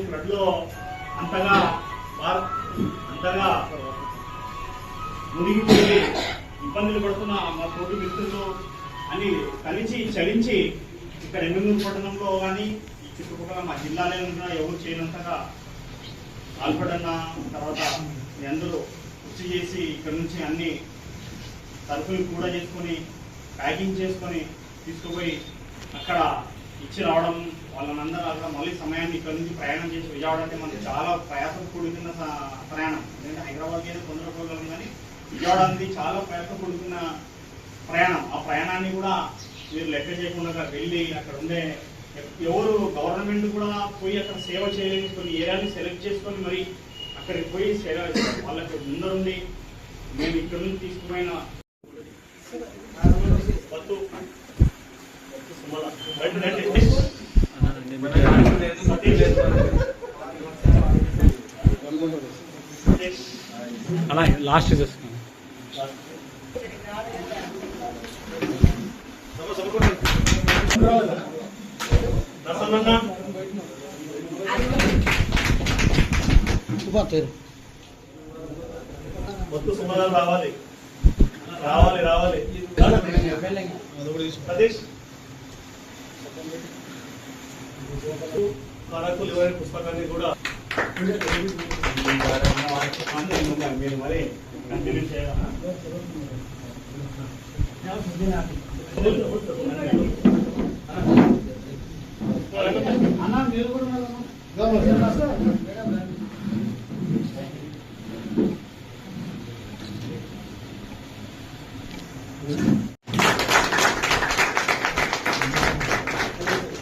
ఫ్లడ్లో అంతగా అంతగా మునిగిపోయి ఇబ్బందులు పడుతున్న మా తోటి మిత్రులు అని కలిసి చలించి ఇక్కడ ఎమ్మెల్యూరు పట్టణంలో కానీ ఈ చుట్టుపక్కల మా జిల్లాలో ఉన్నా ఎవరు చేయనంతగా పాల్పడన్న తర్వాత మీ అందరూ కృషి చేసి ఇక్కడ నుంచి అన్ని సరుకులు కూడా చేసుకొని ప్యాకింగ్ చేసుకొని తీసుకుపోయి అక్కడ ఇచ్చి రావడం వాళ్ళనందరూ అక్కడ మళ్ళీ సమయాన్ని ఇక్కడ నుంచి ప్రయాణం చేసి విజయవాడ అంటే మనకి చాలా ప్రయాసం కూడుకున్న ప్రయాణం. ఎందుకంటే హైదరాబాద్ అయితే తొందర పోగలం కానీ విజయవాడ అనేది చాలా ప్రయాసం కూడుకున్న ప్రయాణం. ఆ ప్రయాణాన్ని కూడా మీరు లెక్క చేయకుండా వెళ్ళి అక్కడ ఉండే ఎవరు గవర్నమెంట్ కూడా పోయి అక్కడ సేవ చేయలేని కొన్ని ఏరియాని సెలెక్ట్ చేసుకొని మరి అక్కడికి పోయి సేవ వాళ్ళకి ముందరుండి మేము ఇక్కడ నుంచి తీసుకుపోయిన అలా లాస్ట్ చేస్తున్నాను ప్రసన్నన్న వత్తు సుమలాలు రావాలి రావాలి రావాలి సతీష్ కారకులు ఇవ్వని పుస్తకాన్ని కూడా మీరు మరి కంటిన్యూ చేయాలా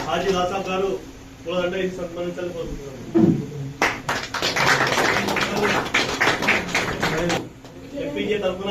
హాజీ రాసాబ్ గారు పూలదండ సన్మానించాలని కోరుకుంటున్నాను. ఎంపీజే తరఫున